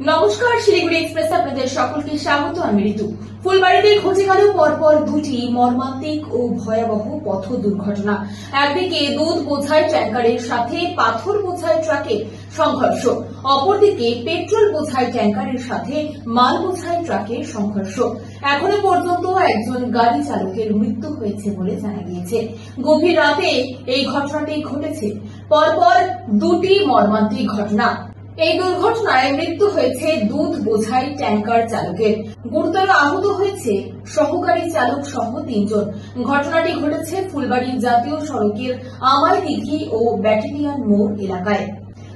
নমস্কার, শিলিগুড়ি এক্সপ্রেস আপনাদের সকলকে স্বাগত। আমি ঋতু। ফুলবাড়িতে ঘটে গেল পরপর দুটি মর্মান্তিক ও ভয়াবহ পথ দুর্ঘটনা। একদিকে দুধ বোঝাই ট্যাঙ্কারের সাথে পাথর বোঝাই ট্রাকের সংঘর্ষ। অপরদিকে পেট্রোল বোঝাই ট্যাঙ্কারের সাথে মাল বোঝাই ট্রাকের সংঘর্ষ। এখনও পর্যন্ত একজন গাড়ি চালকের মৃত্যু হয়েছে বলে জানা গিয়েছে। গভীর রাতে এই ঘটনাটি ঘটেছে। পরপর দুটি মর্মান্তিক ঘটনা। এই দুর্ঘটনায় মৃত্যু হয়েছে দুধ বোঝাই ট্যাঙ্কার চালকের। গুরুতর আহত হয়েছে সহকারী চালক সহ তিনজন। ঘটনাটি ঘটেছে ফুলবাড়ি জাতীয় সড়কের আমায় দিঘি ও ব্যাটেলিয়ান মোড় এলাকায়।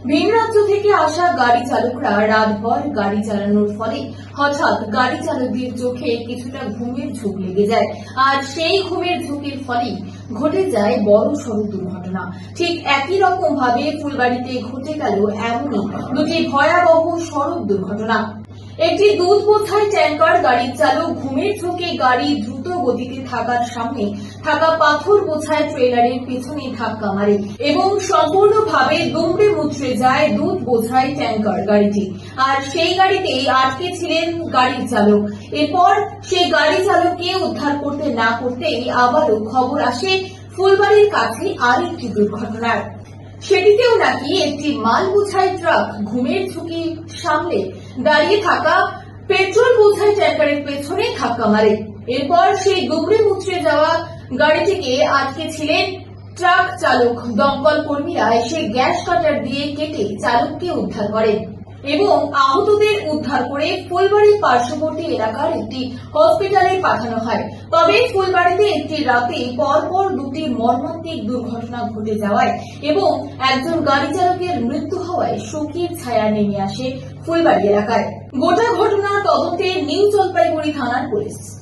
ভিন রাজ্য থেকে আসা গাড়ি চালকরা রাতভর গাড়ি চালানোর ফলে হঠাৎ গাড়ি চালকদের চোখে কিছুটা ঘুমের ঝুঁক লেগে যায়। আর সেই ঘুমের ঝুঁকির ফলেই ঘটে যায় বড় সড় দুর্ঘটনা। ঠিক একই রকম ভাবে ফুলবাড়িতে ঘটে গেল এমনই দুটি ভয়াবহ সড়ক দুর্ঘটনা। একটি দুধ বোঝাই ট্যাঙ্কার গাড়ির চালক ঘুমের ঝোঁকে গাড়ি দ্রুত গতিতে থাকার সামনে থাকা পাথর বোঝাই ট্রেলারের পেছনে ধাক্কা মারে এবং সম্পূর্ণভাবে দুমড়ে মুচড়ে যায় দুধ বোঝাই ট্যাঙ্কার গাড়িটি। আর সেই গাড়িতেই আটকে ছিলেন গাড়ির চালক। এরপর সেই গাড়ি চালককে উদ্ধার করতে না করতেই আবারও খবর আসে ফুলবাড়ির কাছে আরেকটি দুর্ঘটনার। সেটিতেও নাকি একটি মাল বোঝাই ট্রাক ঘুমের ঝুঁকি সামলে দাঁড়িয়ে থাকা পেট্রোল বোঝাই ট্যাঙ্কারের পেছনে ধাক্কা মারে। এরপর সেই গুবরে মুচড়ে যাওয়া গাড়িটিকে আটকে ছিলেন ট্রাক চালক। দমকল কর্মীরা এসে গ্যাস কাটার দিয়ে কেটে চালককে উদ্ধার করেন। এবং আহতদের উদ্ধার করে ফুলবাড়ি পার্শ্ববর্তী এলাকার একটি হসপিটালে পাঠানো হয়। তবে ফুলবাড়িতে একটি রাতে পরপর দুটি মর্মান্তিক দুর্ঘটনা ঘটে যাওয়ায় এবং একজন গাড়ি চালকের মৃত্যু হওয়ায় শোকের ছায়া নেমে আসে ফুলবাড়ি এলাকায়। গোটা ঘটনার তদন্তে নিউ জলপাইগুড়ি থানার পুলিশ।